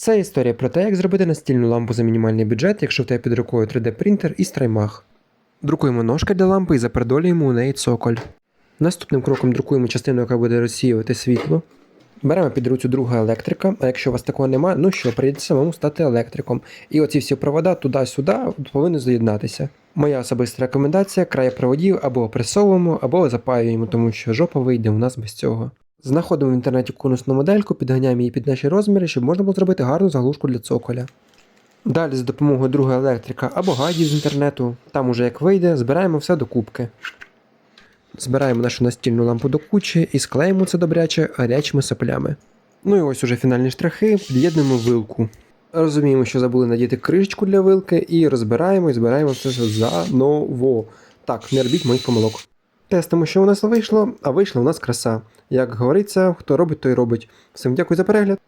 Це історія про те, як зробити настільну лампу за мінімальний бюджет, якщо в тебе під рукою 3D принтер і страймах. Друкуємо ножки для лампи і запердолюємо у неї цоколь. Наступним кроком друкуємо частину, яка буде розсіювати світло. Беремо під руцю друга електрика, а якщо у вас такого немає, ну що, прийдеться самому стати електриком. І оці всі провода туди-сюди повинні з'єднатися. Моя особиста рекомендація край проводів або опресовуємо, або запаюємо, тому що жопа вийде у нас без цього. Знаходимо в інтернеті конусну модельку, підганяємо її під наші розміри, щоб можна було зробити гарну заглушку для цоколя. Далі за допомогою другого електрика або гайдів з інтернету, там уже як вийде, збираємо все до кубки. Збираємо нашу настільну лампу до кучі і склеїмо це добряче гарячими соплями. Ну і ось уже фінальні штрихи, під'єднуємо вилку. Розуміємо, що забули надіти кришечку для вилки, і розбираємо і збираємо все заново. Так, не робіть моїх помилок. Тестимо, що у нас вийшло, а вийшла у нас краса. Як говориться, хто робить, той робить. Всім дякую за перегляд.